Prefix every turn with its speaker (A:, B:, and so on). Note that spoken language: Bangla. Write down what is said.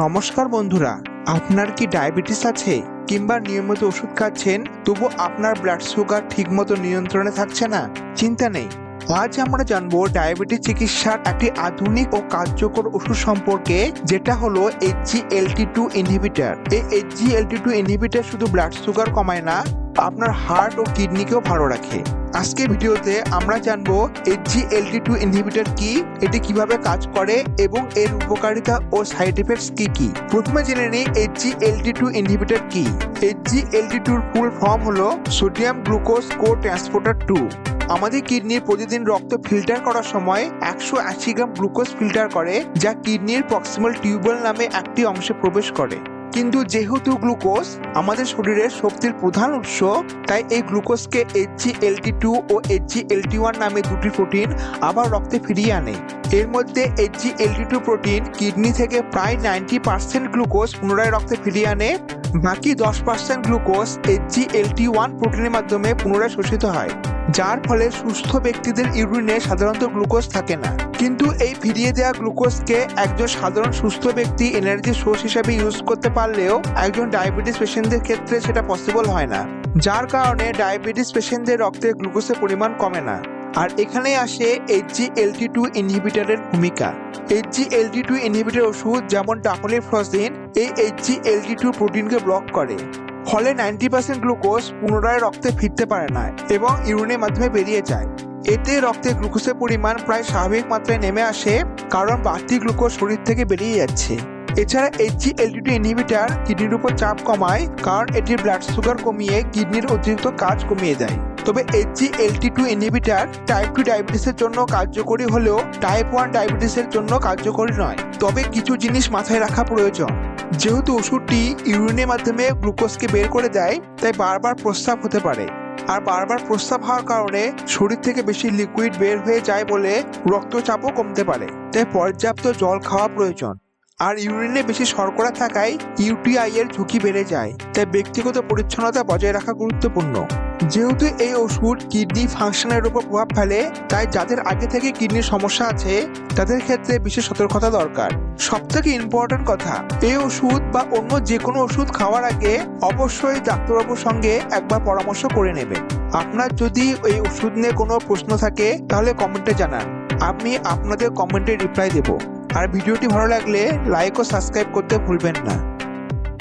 A: নমস্কার বন্ধুরা, আপনার কি ডায়াবেটিস আছে কিংবা নিয়মিত ওষুধ খাচ্ছেন তবু আপনার ব্লাড সুগার ঠিকমতো নিয়ন্ত্রণে থাকছে না? চিন্তা নেই। আজ আমরা জানব ডায়াবেটিস চিকিৎসার একটি আধুনিক ও কার্যকর ওষুধ সম্পর্কে, যেটা হলো এইচজিএলটি টু ইনহিবিটার এই এইচজিএলটি টু ইনহিবিটার শুধু ব্লাড সুগার কমায় না আপনার হার্ট ও কিডনিকেও ভালো রাখে। আজকের ভিডিওতে আমরা জানব এইচজিএলটি টু ইনহিবিটার কি, এটি কীভাবে কাজ করে এবং এর উপকারিতা ও সাইড এফেক্টস কি কি। প্রথমে জেনে নিই এইচজিএলটি টু ইনহিবিটার কি। এইচজিএলটি টুর ফুল ফর্ম হলো sodium glucose co transporter two আমাদের কিডনির প্রতিদিন রক্ত ফিল্টার করার সময় একশো আশি গ্রাম গ্লুকোজ ফিল্টার করে, যা কিডনির প্রক্সিমাল টিউবওয়েল নামে একটি অংশে প্রবেশ করে। কিন্তু যেহেতু গ্লুকোজ আমাদের শরীরের শক্তির প্রধান উৎস, তাই এই গ্লুকোজকে এইচজিএলটি টু ও এইচজিএলটি ওয়ান নামে দুটি প্রোটিন আবার রক্তে ফিরিয়ে আনে। এর মধ্যে এইচজিএলটি টু প্রোটিন কিডনি থেকে প্রায় নাইনটি পার্সেন্ট গ্লুকোজ পুনরায় রক্তে ফিরিয়ে আনে, বাকি দশ পার্সেন্ট গ্লুকোজ এইচজিএলটি ওয়ান প্রোটিনের মাধ্যমে পুনরায় শোষিত হয়। যার ফলে সুস্থ ব্যক্তিদের ইউরিনে সাধারণত গ্লুকোজ থাকে না। কিন্তু এই ফিরিয়ে দেওয়া গ্লুকোজকে একজন সাধারণ সুস্থ ব্যক্তি এনার্জি সোর্স হিসেবে ইউজ করতে পারলেও একজন ডায়াবেটিস পেশেন্টদের ক্ষেত্রে সেটা পসিবল হয় না। যার কারণে ডায়াবেটিস পেশেন্টদের রক্তে গ্লুকোজের পরিমাণ কমে না। আর এখানেই আসে এইচজিএলটি টু ইনহিবিটারের ভূমিকা। এইচজিএলটি টু ইনহিবিটার ওষুধ যেমন ডাকলিফ্রজিন এই এইচজিএলটি টু প্রোটিনকে ব্লক করে। ফলে নাইনটি পার্সেন্ট গ্লুকোজ পুনরায় রক্তে ফিরতে পারে না এবং ইউরিনের মাধ্যমে বেরিয়ে যায়। এতে রক্তে গ্লুকোজের পরিমাণ প্রায় স্বাভাবিক মাত্রায় নেমে আসে, কারণ বাড়তি গ্লুকোজ শরীর থেকে বেরিয়ে যাচ্ছে। এছাড়া এইচজিএলটি ইনহিবিটার কিডনির উপর চাপ কমায়, কারণ এটির ব্লাড সুগার কমিয়ে কিডনির অতিরিক্ত কাজ কমিয়ে দেয়। তবে HGLT two inhibitor type two ডায়াবেটিসের জন্য কার্যকরী হলেও টাইপ ওয়ান ডায়াবেটিসের জন্য কার্যকরী নয়। তবে কিছু জিনিস মাথায় রাখা প্রয়োজন। যেহেতু ওষুধটি ইউরিনের মাধ্যমে গ্লুকোজকে বের করে দেয়, তাই বারবার প্রস্রাব হতে পারে। আর বারবার প্রস্রাব হওয়ার কারণে শরীর থেকে বেশি লিকুইড বের হয়ে যায় বলে রক্তচাপও কমতে পারে, তাই পর্যাপ্ত জল খাওয়া প্রয়োজন। আর ইউরিনে বেশি শর্করা থাকায় ইউটিআই এর ঝুঁকি বেড়ে যায়, তাই ব্যক্তিগত পরিচ্ছন্নতা বজায় রাখা গুরুত্বপূর্ণ। যেহেতু এই ওষুধ কিডনি ফাংশনের উপর প্রভাব ফেলে, তাই যাদের আগে থেকে কিডনির সমস্যা আছে, তাদের ক্ষেত্রে বিশেষ সতর্কতা দরকার। সব থেকে ইম্পর্টেন্ট কথা, এই ওষুধ বা অন্য যে কোনো ওষুধ খাওয়ার আগে অবশ্যই ডাক্তারবাবুর সঙ্গে একবার পরামর্শ করে নেবেন। আপনার যদি এই ওষুধ নিয়ে কোনো প্রশ্ন থাকে, তাহলে কমেন্টে জানান। আমি আপনাদের কমেন্টে রিপ্লাই দেব। আর ভিডিওটি ভালো লাগলে লাইক ও সাবস্ক্রাইব করতে ভুলবেন না।